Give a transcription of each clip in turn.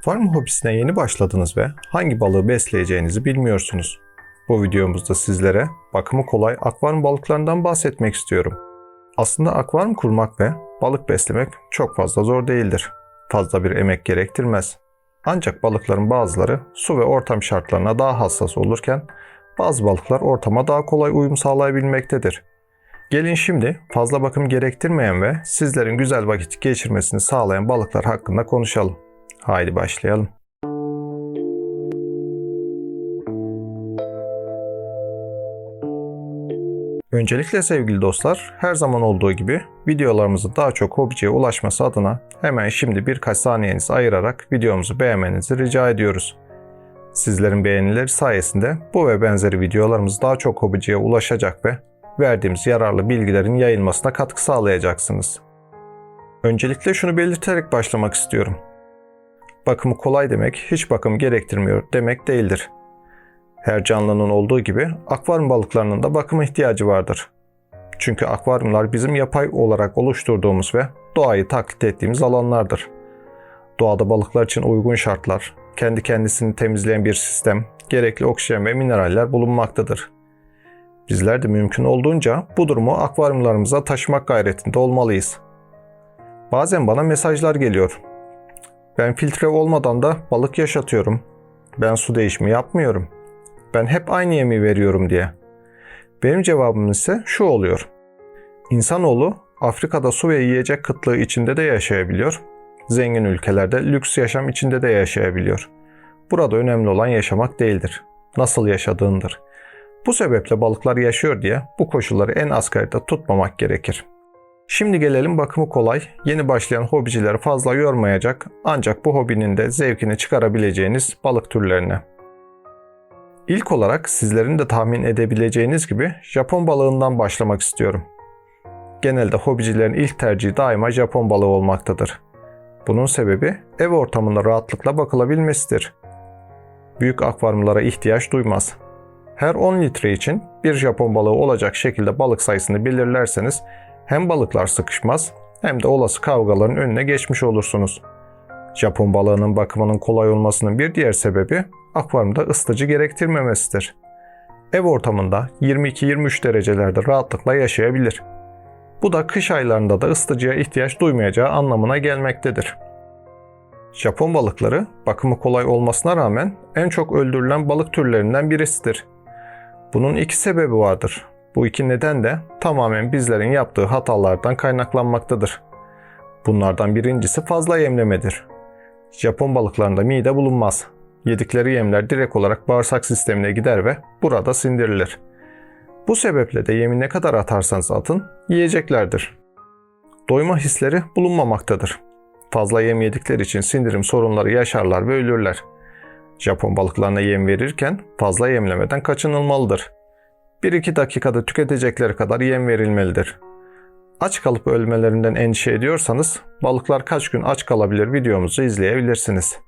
Akvaryum hobisine yeni başladınız ve hangi balığı besleyeceğinizi bilmiyorsunuz. Bu videomuzda sizlere bakımı kolay akvaryum balıklarından bahsetmek istiyorum. Aslında akvaryum kurmak ve balık beslemek çok fazla zor değildir. Fazla bir emek gerektirmez. Ancak balıkların bazıları su ve ortam şartlarına daha hassas olurken bazı balıklar ortama daha kolay uyum sağlayabilmektedir. Gelin şimdi fazla bakım gerektirmeyen ve sizlerin güzel vakit geçirmesini sağlayan balıklar hakkında konuşalım. Haydi başlayalım. Öncelikle sevgili dostlar, her zaman olduğu gibi videolarımızın daha çok hobiciye ulaşması adına hemen şimdi birkaç saniyenizi ayırarak videomuzu beğenmenizi rica ediyoruz. Sizlerin beğenileri sayesinde bu ve benzeri videolarımız daha çok hobiciye ulaşacak ve verdiğimiz yararlı bilgilerin yayılmasına katkı sağlayacaksınız. Öncelikle şunu belirterek başlamak istiyorum. Bakımı kolay demek hiç bakım gerektirmiyor demek değildir. Her canlının olduğu gibi akvaryum balıklarının da bakım ihtiyacı vardır. Çünkü akvaryumlar bizim yapay olarak oluşturduğumuz ve doğayı taklit ettiğimiz alanlardır. Doğada balıklar için uygun şartlar, kendi kendisini temizleyen bir sistem, gerekli oksijen ve mineraller bulunmaktadır. Bizler de mümkün olduğunca bu durumu akvaryumlarımıza taşımak gayretinde olmalıyız. Bazen bana mesajlar geliyor. Ben filtre olmadan da balık yaşatıyorum. Ben su değişimi yapmıyorum. Ben hep aynı yemi veriyorum diye. Benim cevabım ise şu oluyor. İnsanoğlu Afrika'da su ve yiyecek kıtlığı içinde de yaşayabiliyor. Zengin ülkelerde lüks yaşam içinde de yaşayabiliyor. Burada önemli olan yaşamak değildir. Nasıl yaşadığındır. Bu sebeple balıklar yaşıyor diye bu koşulları en asgaride tutmamak gerekir. Şimdi gelelim bakımı kolay, yeni başlayan hobicileri fazla yormayacak ancak bu hobinin de zevkini çıkarabileceğiniz balık türlerine. İlk olarak sizlerin de tahmin edebileceğiniz gibi Japon balığından başlamak istiyorum. Genelde hobicilerin ilk tercihi daima Japon balığı olmaktadır. Bunun sebebi ev ortamında rahatlıkla bakılabilmesidir. Büyük akvaryumlara ihtiyaç duymaz. Her 10 litre için bir Japon balığı olacak şekilde balık sayısını belirlerseniz hem balıklar sıkışmaz hem de olası kavgaların önüne geçmiş olursunuz. Japon balığının bakımının kolay olmasının bir diğer sebebi akvaryumda ısıtıcı gerektirmemesidir. Ev ortamında 22-23 derecelerde rahatlıkla yaşayabilir. Bu da kış aylarında da ısıtıcıya ihtiyaç duymayacağı anlamına gelmektedir. Japon balıkları bakımı kolay olmasına rağmen en çok öldürülen balık türlerinden birisidir. Bunun iki sebebi vardır. Bu iki neden de tamamen bizlerin yaptığı hatalardan kaynaklanmaktadır. Bunlardan birincisi fazla yemlemedir. Japon balıklarında mide bulunmaz. Yedikleri yemler direkt olarak bağırsak sistemine gider ve burada sindirilir. Bu sebeple de yemi ne kadar atarsanız atın yiyeceklerdir. Doyma hisleri bulunmamaktadır. Fazla yem yedikleri için sindirim sorunları yaşarlar ve ölürler. Japon balıklarına yem verirken fazla yemlemeden kaçınılmalıdır. 1-2 dakikada tüketecekleri kadar yem verilmelidir. Aç kalıp ölmelerinden endişe ediyorsanız balıklar kaç gün aç kalabilir videomuzu izleyebilirsiniz.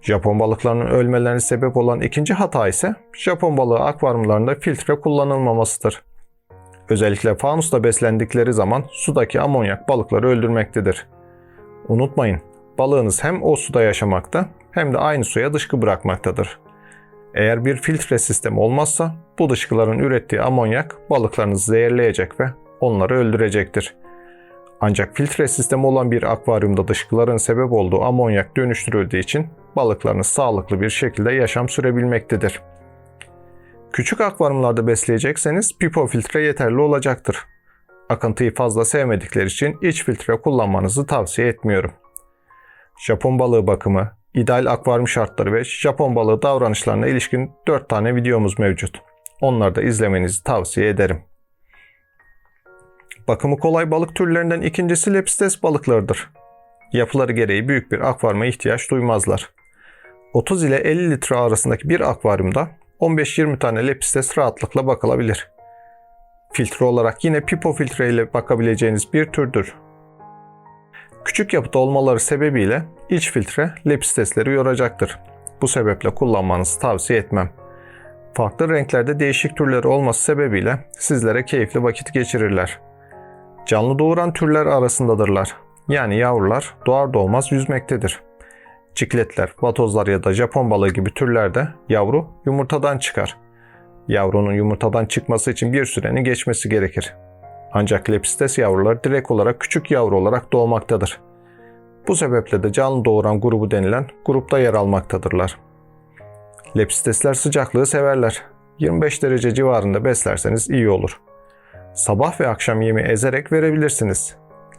Japon balıklarının ölmelerine sebep olan ikinci hata ise Japon balığı akvaryumlarında filtre kullanılmamasıdır. Özellikle fanusla beslendikleri zaman sudaki amonyak balıkları öldürmektedir. Unutmayın, balığınız hem o suda yaşamakta hem de aynı suya dışkı bırakmaktadır. Eğer bir filtre sistemi olmazsa bu dışkıların ürettiği amonyak balıklarınızı zehirleyecek ve onları öldürecektir. Ancak filtre sistemi olan bir akvaryumda dışkıların sebep olduğu amonyak dönüştürüldüğü için balıklarınız sağlıklı bir şekilde yaşam sürebilmektedir. Küçük akvaryumlarda besleyecekseniz pipo filtre yeterli olacaktır. Akıntıyı fazla sevmedikleri için iç filtre kullanmanızı tavsiye etmiyorum. Japon balığı bakımı, ideal akvaryum şartları ve Japon balığı davranışlarına ilişkin 4 tane videomuz mevcut. Onları da izlemenizi tavsiye ederim. Bakımı kolay balık türlerinden ikincisi lepistes balıklarıdır. Yapıları gereği büyük bir akvaryuma ihtiyaç duymazlar. 30 ile 50 litre arasındaki bir akvaryumda 15-20 tane lepistes rahatlıkla bakılabilir. Filtre olarak yine pipo filtre ile bakabileceğiniz bir türdür. Küçük yapıda olmaları sebebiyle iç filtre lepistesleri yoracaktır. Bu sebeple kullanmanızı tavsiye etmem. Farklı renklerde değişik türleri olması sebebiyle sizlere keyifli vakit geçirirler. Canlı doğuran türler arasındadırlar. Yani yavrular doğar doğmaz yüzmektedir. cikletler, vatozlar ya da Japon balığı gibi türlerde yavru yumurtadan çıkar. Yavrunun yumurtadan çıkması için bir sürenin geçmesi gerekir. Ancak lepistes yavruları direkt olarak küçük yavru olarak doğmaktadır. Bu sebeple de canlı doğuran grubu denilen grupta yer almaktadırlar. Lepistesler sıcaklığı severler. 25 derece civarında beslerseniz iyi olur. Sabah ve akşam yemi ezerek verebilirsiniz.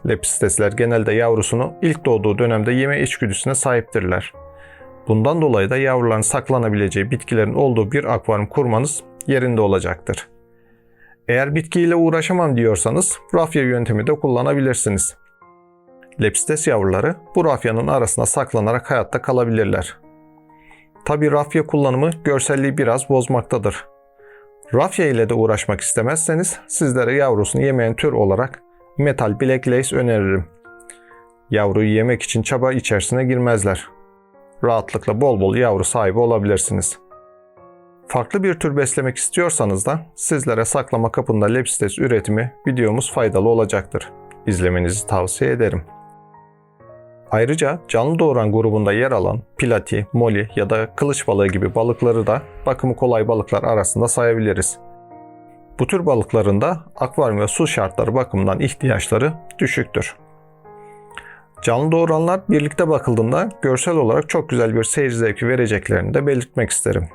Lepistesler genelde yavrusunu ilk doğduğu dönemde yeme içgüdüsüne sahiptirler. Bundan dolayı da yavruların saklanabileceği bitkilerin olduğu bir akvaryum kurmanız yerinde olacaktır. Eğer bitkiyle uğraşamam diyorsanız rafya yöntemi de kullanabilirsiniz. Lepstes yavruları bu rafyanın arasına saklanarak hayatta kalabilirler. Tabi rafya kullanımı görselliği biraz bozmaktadır. Rafya ile de uğraşmak istemezseniz sizlere yavrusunu yemeyen tür olarak metal black lace öneririm. Yavruyu yemek için çaba içerisine girmezler. Rahatlıkla bol bol yavru sahibi olabilirsiniz. Farklı bir tür beslemek istiyorsanız da sizlere saklama kapında lepstes üretimi videomuz faydalı olacaktır. İzlemenizi tavsiye ederim. Ayrıca canlı doğuran grubunda yer alan pilati, moli ya da kılıç balığı gibi balıkları da bakımı kolay balıklar arasında sayabiliriz. Bu tür balıkların da akvaryum ve su şartları bakımından ihtiyaçları düşüktür. Canlı doğuranlar birlikte bakıldığında görsel olarak çok güzel bir seyir zevki vereceklerini de belirtmek isterim.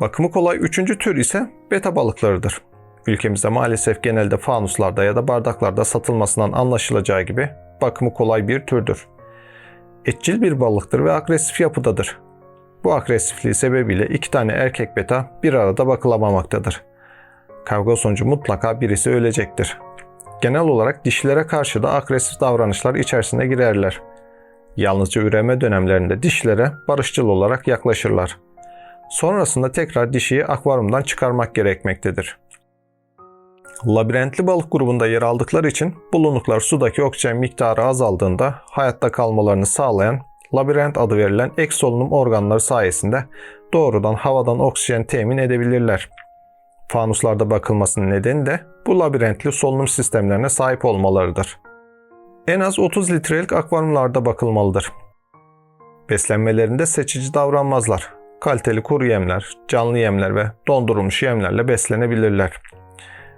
Bakımı kolay üçüncü tür ise beta balıklarıdır. Ülkemizde maalesef genelde fanuslarda ya da bardaklarda satılmasından anlaşılacağı gibi bakımı kolay bir türdür. Etçil bir balıktır ve agresif yapıdadır. Bu agresifliği sebebiyle iki tane erkek beta bir arada bakılamamaktadır. Kavga sonucu mutlaka birisi ölecektir. Genel olarak dişilere karşı da agresif davranışlar içerisine girerler. Yalnızca üreme dönemlerinde dişlere barışçıl olarak yaklaşırlar. Sonrasında tekrar dişiyi akvaryumdan çıkarmak gerekmektedir. Labirentli balık grubunda yer aldıkları için bulunuklar sudaki oksijen miktarı azaldığında hayatta kalmalarını sağlayan labirent adı verilen ek solunum organları sayesinde doğrudan havadan oksijen temin edebilirler. Fanuslarda bakılmasının nedeni de bu labirentli solunum sistemlerine sahip olmalarıdır. En az 30 litrelik akvaryumlarda bakılmalıdır. Beslenmelerinde seçici davranmazlar. Kaliteli kuru yemler, canlı yemler ve dondurulmuş yemlerle beslenebilirler.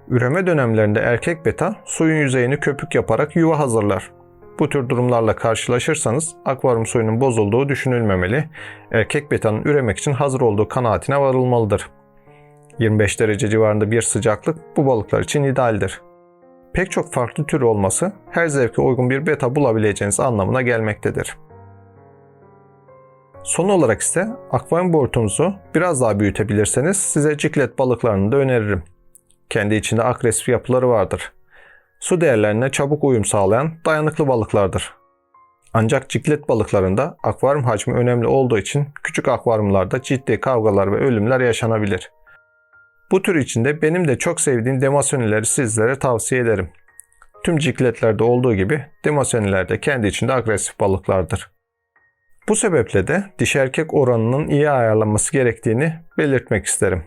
Üreme dönemlerinde erkek beta suyun yüzeyini köpük yaparak yuva hazırlar. Bu tür durumlarla karşılaşırsanız akvaryum suyunun bozulduğu düşünülmemeli, erkek betanın üremek için hazır olduğu kanaatine varılmalıdır. 25 derece civarında bir sıcaklık bu balıklar için idealdir. Pek çok farklı tür olması her zevke uygun bir beta bulabileceğiniz anlamına gelmektedir. Son olarak ise akvaryum boyutunuzu biraz daha büyütebilirseniz size ciklet balıklarını da öneririm. Kendi içinde agresif yapıları vardır. Su değerlerine çabuk uyum sağlayan dayanıklı balıklardır. Ancak ciklet balıklarında akvaryum hacmi önemli olduğu için küçük akvaryumlarda ciddi kavgalar ve ölümler yaşanabilir. Bu tür içinde benim de çok sevdiğim demasonileri sizlere tavsiye ederim. Tüm cikletlerde olduğu gibi demasoniler de kendi içinde agresif balıklardır. Bu sebeple de diş erkek oranının iyi ayarlanması gerektiğini belirtmek isterim.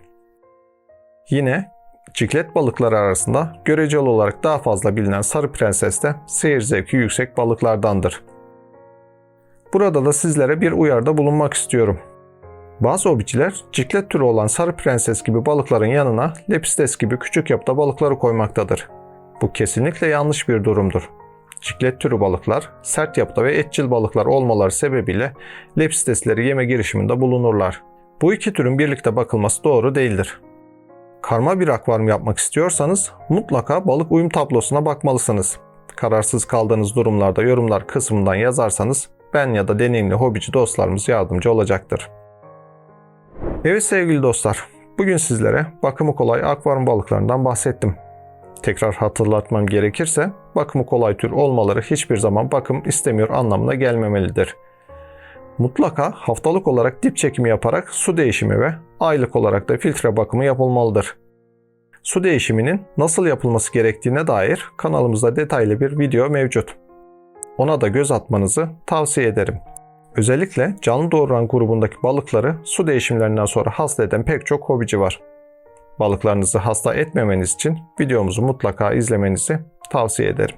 Yine ciklet balıkları arasında göreceli olarak daha fazla bilinen sarı prenses de seyir zevki yüksek balıklardandır. Burada da sizlere bir uyarda bulunmak istiyorum. Bazı hobiciler ciklet türü olan sarı prenses gibi balıkların yanına lepistes gibi küçük yapıda balıkları koymaktadır. Bu kesinlikle yanlış bir durumdur. Ciklet türü balıklar sert yapıda ve etçil balıklar olmaları sebebiyle lepistesleri yeme girişiminde bulunurlar. Bu iki türün birlikte bakılması doğru değildir. Karma bir akvaryum yapmak istiyorsanız mutlaka balık uyum tablosuna bakmalısınız. Kararsız kaldığınız durumlarda yorumlar kısmından yazarsanız ben ya da deneyimli hobici dostlarımız yardımcı olacaktır. Evet sevgili dostlar, bugün sizlere bakımı kolay akvaryum balıklarından bahsettim. Tekrar hatırlatmam gerekirse bakımı kolay tür olmaları hiçbir zaman bakım istemiyor anlamına gelmemelidir. Mutlaka haftalık olarak dip çekimi yaparak su değişimi ve aylık olarak da filtre bakımı yapılmalıdır. Su değişiminin nasıl yapılması gerektiğine dair kanalımızda detaylı bir video mevcut. Ona da göz atmanızı tavsiye ederim. Özellikle canlı doğuran grubundaki balıkları su değişimlerinden sonra hasta eden pek çok hobici var. Balıklarınızı hasta etmemeniz için videomuzu mutlaka izlemenizi tavsiye ederim.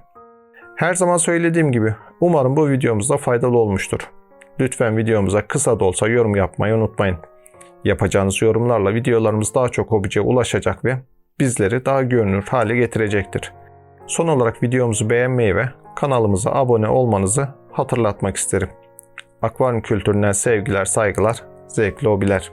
Her zaman söylediğim gibi umarım bu videomuzda faydalı olmuştur. Lütfen videomuza kısa da olsa yorum yapmayı unutmayın. Yapacağınız yorumlarla videolarımız daha çok hobiciye ulaşacak ve bizleri daha görünür hale getirecektir. Son olarak videomuzu beğenmeyi ve kanalımıza abone olmanızı hatırlatmak isterim. Akvaryum kültüründen sevgiler, saygılar, zevkli hobiler.